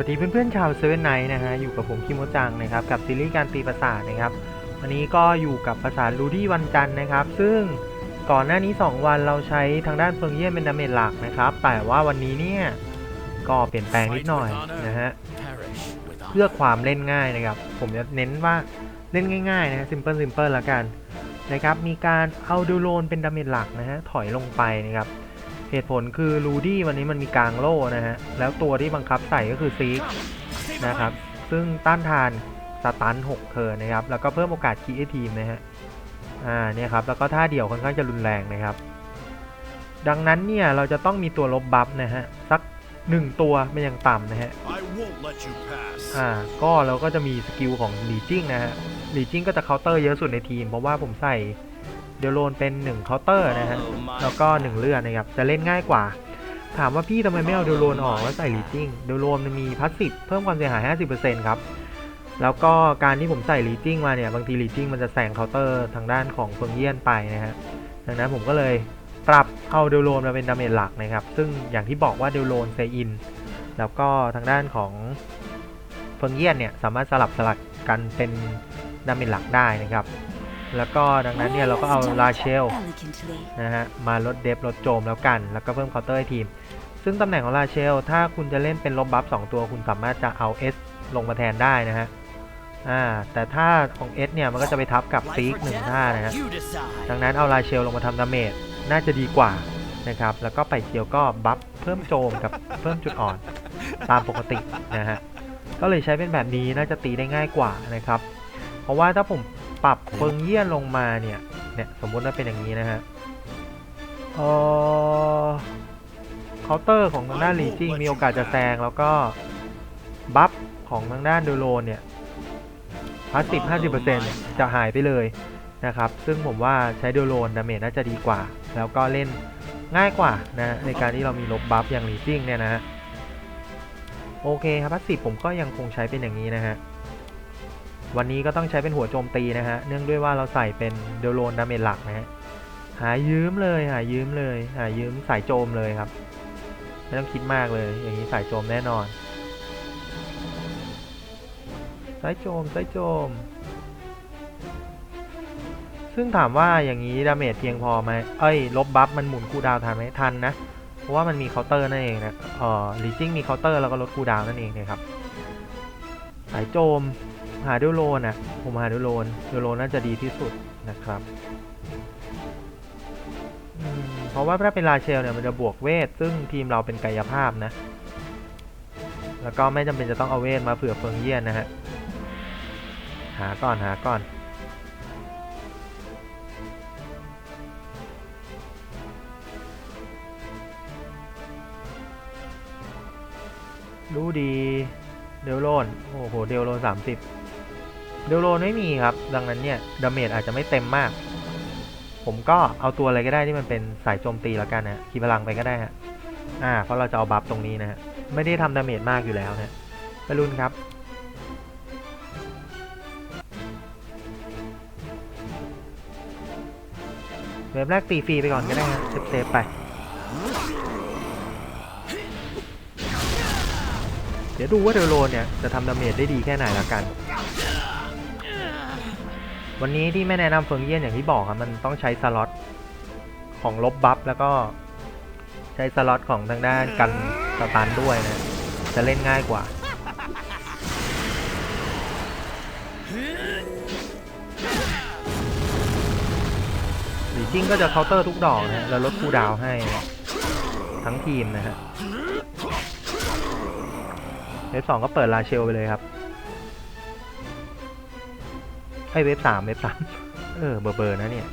วัสดีเพื่อนๆชาวเซเว่นไนท์นะฮะอยู่กับผมคิโมจังนะครับกับซีรีส์การตีประสาทนะครับวันนี้ก็อยู่กับประสาทลูดี้วันจันนะครับ ซึ่งก่อนหน้านี้ 2 วันเราใช้ทางด้านเฟิงเยี่ยนเป็นดาเมจหลักนะครับ แต่ว่าวันนี้เนี่ยก็เปลี่ยนแปลงนิดหน่อยนะฮะเพื่อความเล่นง่ายนะครับ ผมจะเน้นว่าเล่นง่ายๆนะฮะซิมเพิลซิมเพิลละกันนะครับมีการเอาดูโลนเป็นดาเมจหลักนะฮะถอยลงไปนะครับ เหตุผลคือรูดี้วันนี้มันมีกลางโล่นะฮะ แล้วตัวที่บังคับใส่ก็คือซีกนะครับ ซึ่งต้านทานสตัน6เทิร์นนะครับ แล้วก็เพิ่มโอกาสคีเอทีมนะฮะ อ่าเนี่ยครับ แล้วก็ท่าเดี่ยวค่อนข้างจะรุนแรงนะครับ ดังนั้นเนี่ยเราจะต้องมีตัวลบบัฟนะฮะ สัก 1 ตัวเป็นอย่างต่ำนะฮะ อ่า ก็เราก็จะมีสกิลของลีจิ้งนะฮะลีจิ้งก็จะเคาน์เตอร์เยอะสุดในทีม เพราะว่าผมใส่ เดลโลนเป็น1เคาน์เตอร์นะฮะแล้วก็ 1 เลือดนะครับจะเล่นง่ายกว่า ถามว่าพี่ทำไมไม่เอาเดลโลนออกแล้วใส่ลีจิ้งเดลโลนมันมีพาสซีฟเพิ่มความเสียหาย 50%ครับแล้วก็การที่ผมใส่ลีจิ้งมาเนี่ย บางทีลีจิ้งมันจะแซงเคาน์เตอร์ทางด้านของเฟิงเยียนไปนะฮะดังนั้นผมก็เลยปรับเอาเดลโลนมาเป็นดาเมจหลักนะครับ ซึ่งอย่างที่บอกว่าเดลโลนเซอิน แล้วก็ทางด้านของเฟิงเยียนเนี่ยสามารถสลับสลักกันเป็นดาเมจหลักได้นะครับ แล้วก็ดังนั้นเนี่ยเราก็เอาลาเชลนะฮะมาลดเดฟลดโจมแล้วกัน แล้วก็เพิ่มเคาน์เตอร์ให้ทีม ซึ่งตำแหน่งของลาเชล ถ้าคุณจะเล่นเป็นลบบัฟ2ตัวคุณสามารถจะเอา S ลงมาแทนได้นะฮะอ่าแต่ถ้าของ S เนี่ยมันก็จะไปทับกับซีกหนึ่งท่านะฮะดังนั้นเอาลาเชลลงมาทำดาเมจน่าจะดีกว่านะครับแล้วก็ไปเกียวก็บัฟเพิ่มโจมกับเพิ่มจุดอ่อนตามปกตินะฮะก็เลยใช้เป็นแบบนี้น่าจะตีได้ง่ายกว่านะครับ เพราะว่าถ้าผม ปรับเฟิงเยี่ยนลงมาเนี่ยเนี่ยสมมุติว่าเป็นอย่างนี้นะฮะเออเคาน์เตอร์ของทางด้านลีจิงมีโอกาสจะแซงแล้วก็บัฟของทางด้านดูโลนเนี่ยพาสติฟ50%จะหายไปเลยนะครับ ซึ่งผมว่าใช้ดลโลนดาเมจน่าจะดีกว่า แล้วก็เล่นง่ายกว่านะในการที่เรามีลบบัฟอย่างลีจิ้งเนี่ยนะฮะโอเคครับพัสซีฟผมก็ยังคงใช้เป็นอย่างนี้นะฮะ วันนี้ก็ต้องใช้เป็นหัวโจมตีนะฮะ เนื่องด้วยว่าเราใส่เป็นเดลโลนดาเมจหลักนะฮะ หายืมเลย หายืมเลย หายืมสายโจมเลยครับ ไม่ต้องคิดมากเลย อย่างนี้สายโจมแน่นอน สายโจม สายโจม ซึ่งถามว่าอย่างนี้ดาเมจเพียงพอไหมเอ้ย ลบบัฟมันหมุนคูดาวทันไหมทันนะ เพราะว่ามันมีเคาน์เตอร์นั่นเองนะเออลีจิ้งมีเคาน์เตอร์แล้วก็ลดคูดาวน์นั่นเองนะครับ สายโจม หาดูโลนอะผมหาดูโลนดูโลน่าจะดีที่สุดนะครับเพราะว่าถ้าเป็นลาเชลเนี่ยมันจะบวกเวท ซึ่งทีมเราเป็นกายภาพนะ แล้วก็ไม่จำเป็นจะต้องเอาเวทมาเผื่อเฟิงเยียนนะฮะ หาก่อนหาก่อนดูดี เดลโลน โอ้โห เดลโลนสามสิบ เดลโลนไม่มีครับ ดังนั้นเนี่ยดาเมจอาจจะไม่เต็มมาก ผมก็เอาตัวอะไรก็ได้ที่มันเป็นสายโจมตีแล้วกันนะคีพลังไปก็ได้ฮะอ่าเพราะเราจะเอาบัฟตรงนี้นะฮะไม่ได้ทำดาเมจมากอยู่แล้วนะไปรุ่นครับเว็บแรกตีฟรีไปก่อนก็ได้ฮะเซฟๆไป เดี๋ยวดูว่าเดลโลนเนี่ยจะทำดาเมจได้ดีแค่ไหนและกัน วันนี้ที่ไม่แนะนำเฟิงเยี่ยนอย่างที่บอกครับมันต้องใช้สล็อตของลบบัฟแล้วก็ใช้สล็อตของทางด้านกันสตันด้วยนะ จะเล่นง่ายกว่า หรือจริงก็จะเคาน์เตอร์ทุกดอกนะแล้วลดคูดาวให้ทั้งทีมนะฮะเว็บสองก็เปิดลาเชลไปเลยครับ ไอเว็บสามเว็บสามเออเบอร์เบอร์นะเนี่ย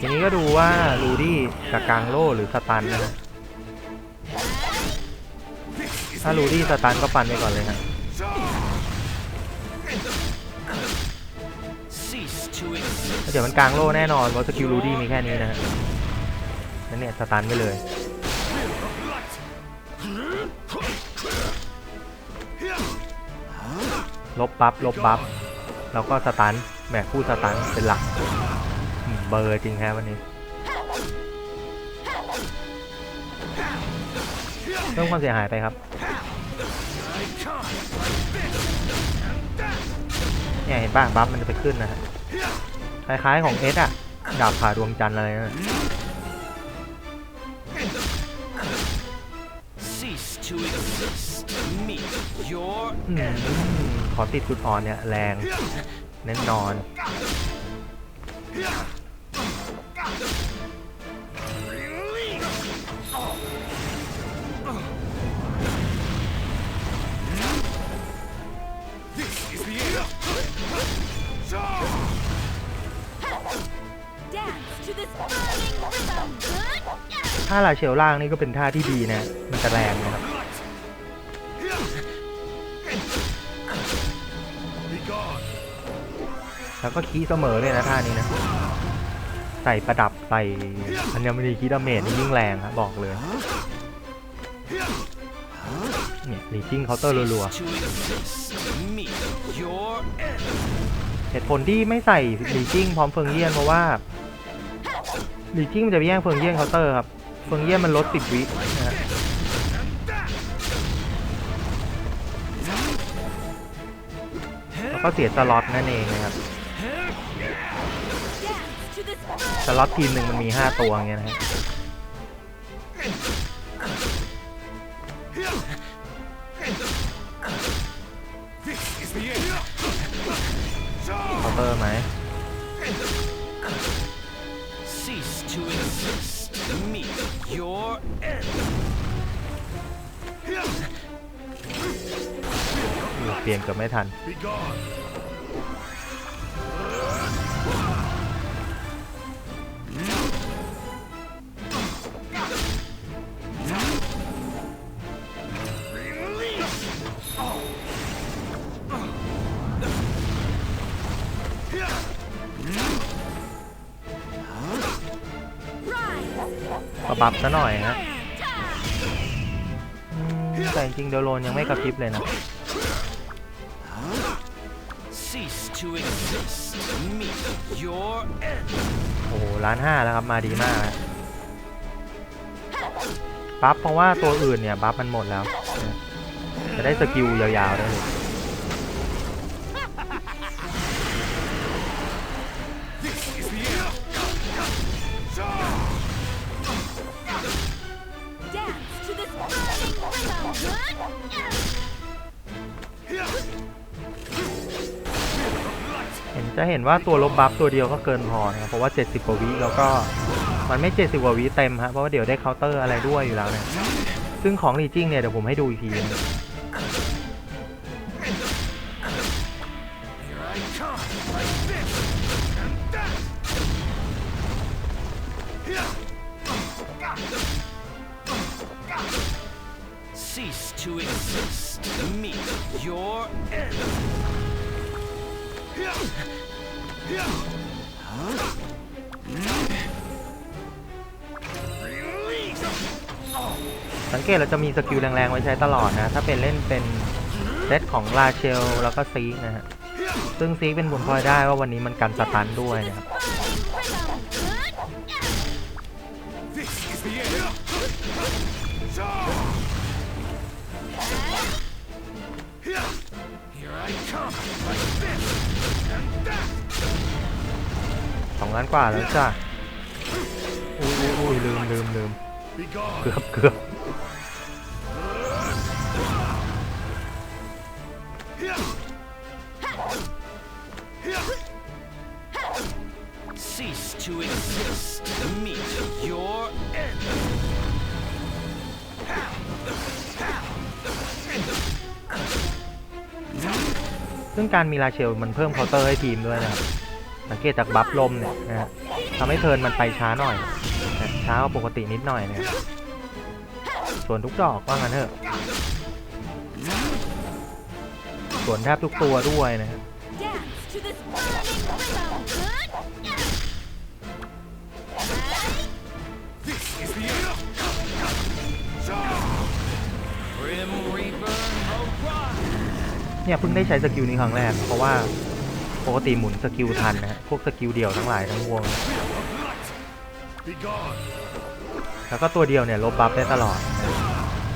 ทีนี้ก็ดูว่าลูดี้จะกลางโล่หรือสตันนะฮะถ้าลูดี้สตันก็ปันไปก่อนเลยฮะเดี๋ยวมันกลางโล่แน่นอนเพราะสกิลลูดี้มีแค่นี้นะฮะนั่นเนี่ยสตันไปเลย ลบบัฟลบบัฟแล้วก็สตันแหมคู่สตันเป็นหลักอืมเบอร์จริงฮะวันนี้เพิ่มความเสียหายไปครับเนี่ยเห็นป่ะบัฟมันจะไปขึ้นนะฮะคล้ายๆของเอสอะดาบผ่าดวงจันทร์อะไรนะ Cease to exist. Meet your อืม ขอติดจุดอ่อนเนี่ยแรงแน่นอน Dance to this burning rhythm. Good. ถ้าลาเชลล่างนี่ก็เป็นท่าที่ดีนะ มันจะแรงนะครับ แล้วก็คีเสมอเลยนะท่านี้นะ ใส่ประดับใส่อัญมณีคีดาเมจนี่ยิ่งแรงครับบอกเลย เนี่ยรีจิ้งเคาน์เตอร์รัวๆเหตุผลที่ไม่ใส่รีจิ้งพร้อมเฟิงเยี่ยนเพราะว่ารีจิ้งมันจะไปแย่งเฟิงเยี่ยนเคาน์เตอร์ครับ เฟิงเยี่ยนมันลดติดวินะฮะแล้วก็เสียสล็อตนั่นเองนะครับ สล็อตทีมหนึ่งมันมี5ตัวอย่างเงี้ยนะฮะเคาน์เตอร์ไหม Cease to exist. Meet your end. อู้เปลี่ยนเกือบไม่ทัน บัฟซะหน่อยฮะ Time. อืมแต่จริงๆเดลโลนยังไม่กระพริบเลยนะ Cease to exist. Meet your end. โอ้โหล้านห้าแล้วครับมาดีมากฮะบัฟเพราะว่าตัวอื่นเนี่ยบัฟมันหมดแล้ว จะได้สกิลยาวๆได้เลย จะเห็นว่าตัวลบบัฟตัวเดียวก็เกินพอนะครับเพราะว่า 70 กว่าวิแล้วก็มันไม่ 70 กว่าวิเต็มฮะเพราะว่าเดี๋ยวได้เคาน์เตอร์อะไรด้วยอยู่แล้วเนี่ยซึ่งของรีจิ้งเนี่ยเดี๋ยวผมให้ดูอีกทีนึ สังเกตเราจะมีสกิลแรงๆ ไว้ใช้ตลอดนะ ถ้าเป็นเล่นเป็นเซตของลาเชลแล้วก็ซีกนะฮะ ซึ่งซีกเป็นผลพลอยได้ว่าวันนี้มันกันสตันด้วยนะครับ ล้านกว่าแล้วจ้ะอุ้ยอุ้ยอุ้ยลืมลืมลืมเกือบเกือบ Cease to exist. Meet your end. ซึ่งการมีลาเชลมันเพิ่มเคาน์เตอร์ให้ทีมด้วยนะครับ สังเกตจากบัฟลมเนี่ยนะฮะทำให้เทิร์นมันไปช้าหน่อยนะช้ากว่าปกตินิดหน่อยนะส่วนทุกดอกว่างั้นเถอะส่วนแทบทุกตัวด้วยนะครับ Dance to this burning rhythm. Good. Grim Reaper arise. เนี่ยเพิ่งได้ใช้สกิลนี้ครั้งแรกเพราะว่า ปกติหมุนสกิลทันนะฮะพวกสกิลเดี่ยวทั้งหลายทั้งวง แล้วก็ตัวเดียวเนี่ยลบบัฟได้ตลอดนะ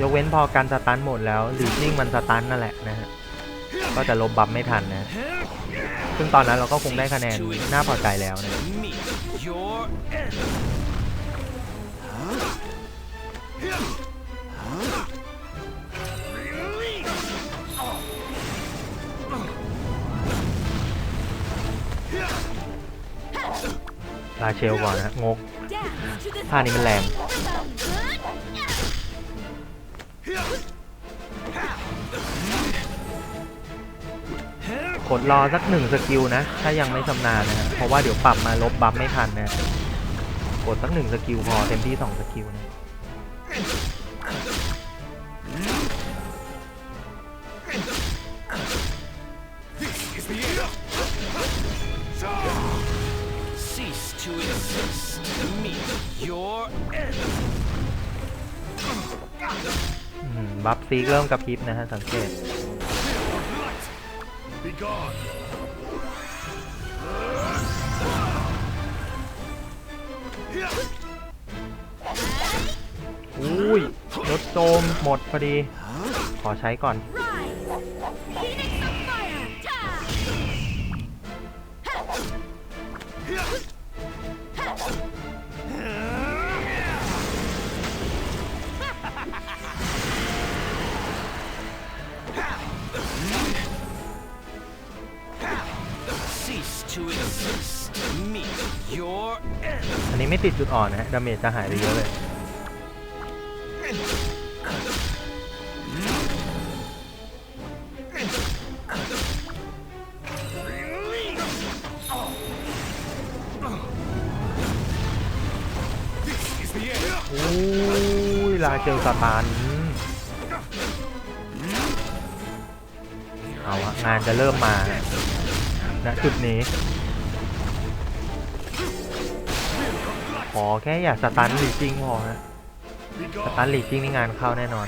ยกเว้นพอการสตันหมดแล้วหรือนิ่งมันสตันนั่นแหละนะฮะก็จะลบบัฟไม่ทันนะ ซึ่งตอนนั้นเราก็คงได้คะแนนน่าพอใจแล้วนะ ลาเชลก่อนนะงก Dance to this ท่านี้มันแรงกดรอสักหนึ่งสกิลนะ ถ้ายังไม่ชำนาญนะฮะเพราะว่าเดี๋ยวปรับมาลบบัฟไม่ทันนะ กดสักหนึ่งสกิลพอเต็มที่สองสกิลนะ อืมบัฟซีกเริ่มกระพริบนะฮะ สังเกต Be gone. อุ้ยรถโจมหมดพอดี ขอใช้ก่อน Rise! Phoenix of fire! อันนี้ไม่ติดจุดอ่อนนะฮะ ดาเมจจะหายไปเยอะเลยอุ้ย ลาเจลสตันเอาอะงานจะเริ่มมาณจุดนี้ อแค่อย่าสตันหลีจริงพอฮะ Be สตั gone. นหลีจริงนี่งานเข้าแน่นอน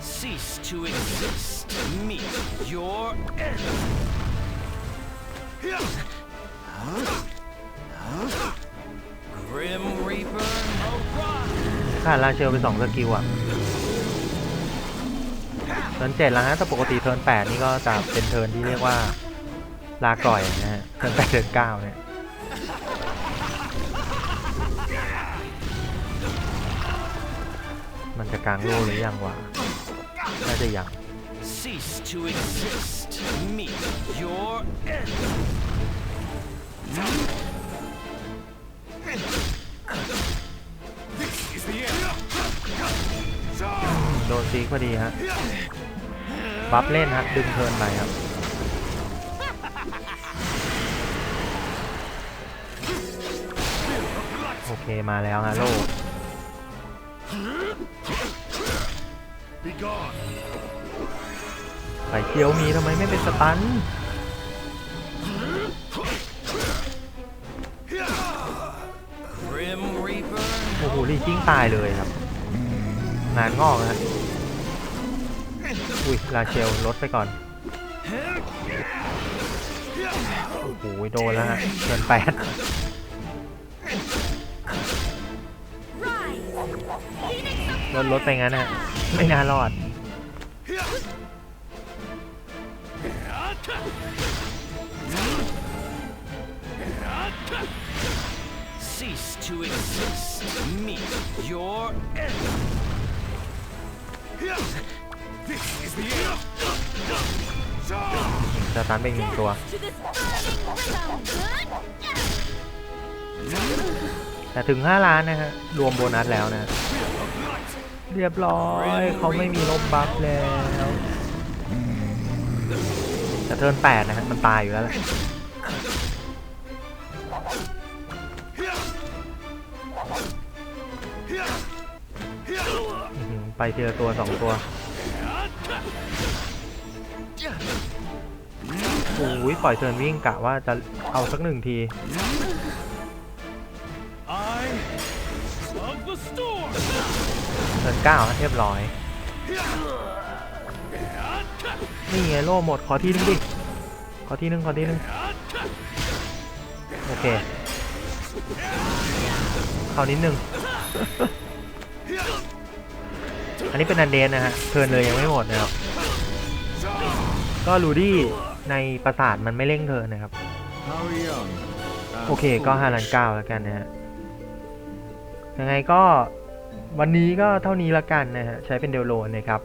Cease to exist. Meet your end. Grim Reaper, arise. ขาดลาเชลไปสองสกิลอะ เทิร์นเจ็ดแล้วฮะแต่ปกติเทิร์นแปดนี่ก็จะเป็นเทิร์นที่เรียกว่าลาก่อยนะฮะเทิร์นแปดเทิร์นเก้าเนี่ยมันจะกลางโล่หรือยังวะน่าจะยัง Cease to exist. Meet your end. ซีกพอดีฮะบัฟเล่นฮะดึงเทินไปครับโอเคมาแล้วฮะโล Be gone. ใส่เคียวมีทำไมไม่เป็นสตันโอ้โหลีจิ้งตายเลยครับ งานงอกนะฮะ อุ้ยลาเชลลดไปก่อนโอ้โหโดนแล้วฮะเกินแปดลดลดไปงั้นฮะไม่น่ารอด cease to exist. Meet your end. สตันไปอีกหนึ่งตัว แต่ถึง 5 ล้านนะฮะ รวมโบนัสแล้วนะ เรียบร้อย เขาไม่มีลบบัฟแล้วแต่เทิร์น8นะฮะ มันตายอยู่แล้วแหละไปเจอตัวสองตัว อ้ยปล่อยเทินวิ่งกะว่าจะเอาสักหนึ่งที เทินเก้าเรียบร้อย นี่ไงโล่หมดขอที่นึงดิ ขอที่นึงขอที่นึง โอเคเข้านิดนึง อันนี้เป็นอันเดนนะฮะ เทินเลยยังไม่หมดนะครับ ก็รูดี้ ในปราสาทมันไม่เร่งเทิร์นนะครับ How young? โอเคก็ห้าล้านเก้าแล้วกันนะฮะ ยังไงก็วันนี้ก็เท่านี้ละกันนะฮะ ใช้เป็นเดลโลนนะครับ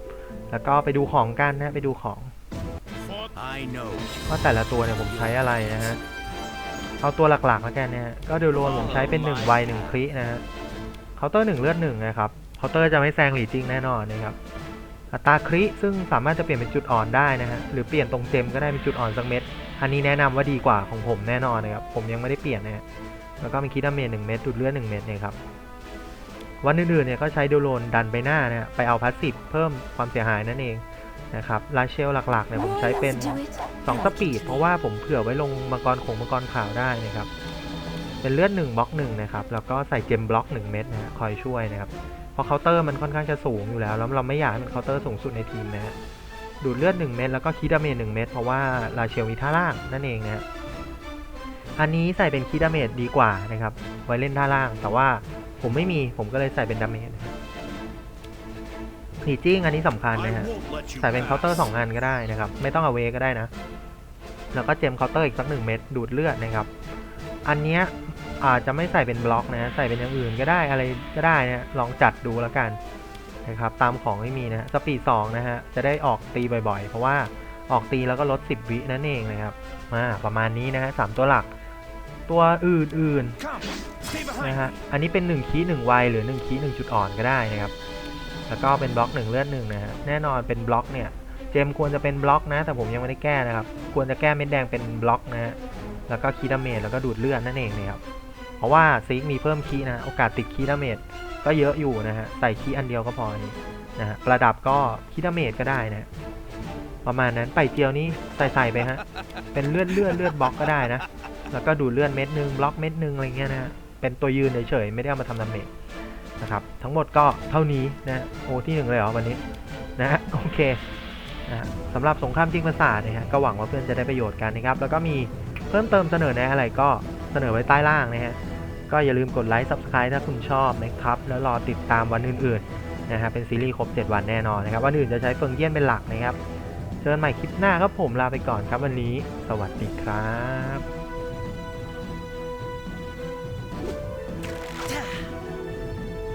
แล้วก็ไปดูของกันนะไปดูของ I know. ว่าแต่ละตัวเนี่ยผมใช้อะไรนะฮะ เอาตัวหลักๆแล้วกันนะฮะ ก็เดลโลนผมใช้เป็น1ไว1คลินะฮะเคาน์เตอร์1เลือด1นะครับเคาน์เตอร์จะไม่แซงหลีจริงแน่นอนนะครับ อัตราคริซึ่งสามารถจะเปลี่ยนเป็นจุดอ่อนได้นะฮะหรือเปลี่ยนตรงเจมก็ได้เป็นจุดอ่อนสักเม็ดอันนี้แนะนำว่าดีกว่าของผมแน่นอนนะครับผมยังไม่ได้เปลี่ยนนะฮะแล้วก็มีคิดดาเมจหนึ่งเม็ดดูดเลือดหนึ่งเม็ดเนี่ยครับวันอื่นๆเนี่ยก็ใช้เดโลนดันไปหน้านะไปเอาพาสซีฟเพิ่มความเสียหายนั่นเองนะครับลาเชลหลักๆเนี่ยผมใช้เป็น Let's do it. สองสปีดเพราะว่าผมเผื่อไว้ลงมังกรขงมังกรขาวได้นะครับเป็นเลือด1บล็อก1นะครับแล้วก็ใส่เจมบล็อก 1 เม็ดนะฮะคอยช่วยนะครับ ราะเคาน์เตอร์มันค่อนข้างจะสูงอยู่แล้ว แล้วเราไม่อยากให้มันเคาน์เตอร์สูงสุดในทีมนะฮะดูดเลือด1เม็ดแล้วก็คีดาเมจ1เม็ดเพราะว่าราเชลมีท่าล่างนั่นเองนะฮะอันนี้ใส่เป็นคีดาเมจดีกว่านะครับ ไว้เล่นท่าล่าง แต่ว่าผมไม่มีผมก็เลยใส่เป็นดาเมจหนีจิ้งอันนี้สำคัญนะฮะใส่เป็นเคาน์เตอร์สองอันก็ได้นะครับ ไม่ต้องเอาเวก็ได้นะ แล้วก็เจมเคาน์เตอร์อีกสักหนึ่งเม็ดดูดเลือดนะครับ อันเนี้ย อาจจะไม่ใส่เป็นบล็อกนะใส่เป็นอย่างอื่นก็ได้อะไรก็ได้นะลองจัดดูแล้วกันนะครับตามของที่มีนะสปีดสองนะฮะจะได้ออกตีบ่อยๆ เพราะว่าออกตีแล้วก็ลด 10 วินั่นเองนะครับมาประมาณนี้นะฮะสามตัวหลักตัวอื่นๆนะฮะอันนี้เป็น 1 คีย์1ไวหรือ 1 คีย์1จุดอ่อนก็ได้นะครับ แล้วก็เป็นบล็อก1เลือด1นะฮะแน่นอนเป็นบล็อกเนี่ยเจมควรจะเป็นบล็อกนะ แต่ผมยังไม่ได้แก้นะครับ ควรจะแก้เม็ดแดงเป็นบล็อกนะฮะแล้วก็คีดาเมจแล้วก็ดูดเลือดนั่นเองนะครับ เพราะว่าซิกมีเพิ่มคีนะโอกาสติดคีดาเมจก็เยอะอยู่นะฮะใส่คีอันเดียวก็พอนนี้นะฮะประดับก็คีดาเมจก็ได้นะประมาณนั้นไปเจียวนี้ใส่ใส่ไปฮะเป็นเลือดเลือดเลือดบล็อกก็ได้นะ แล้วก็ดูเลือดเม็ดหนึ่งบล็อกเม็ดหนึ่งอะไรเงี้ยนะฮะเป็นตัวยืนเฉยๆไม่ได้เอามาทำดาเมจนะครับทั้งหมดก็เท่านี้นะโอ้ที่หนึ่งเลยเหรอวันนี้นะฮะโอเคนะฮะสำหรับสงครามจิ้งประสาทนะฮะก็หวังว่าเพื่อนจะได้ประโยชน์กันนะครับ แล้วก็มีเพิ่มเติมเสนอแนะอะไรก็ เสนอไว้ใต้ล่างนะฮะก็อย่าลืมกดไลค์ Subscribe ถ้าคุณชอบนะครับ แล้วรอติดตามวันอื่นๆนะฮะเป็นซีรีส์ครบ 7 วันแน่นอนนะครับ วันอื่นจะใช้เฟิงเยี่ยนเป็นหลักนะครับ เจอกันใหม่คลิปหน้าครับผมลาไปก่อนครับวันนี้ สวัสดีครับ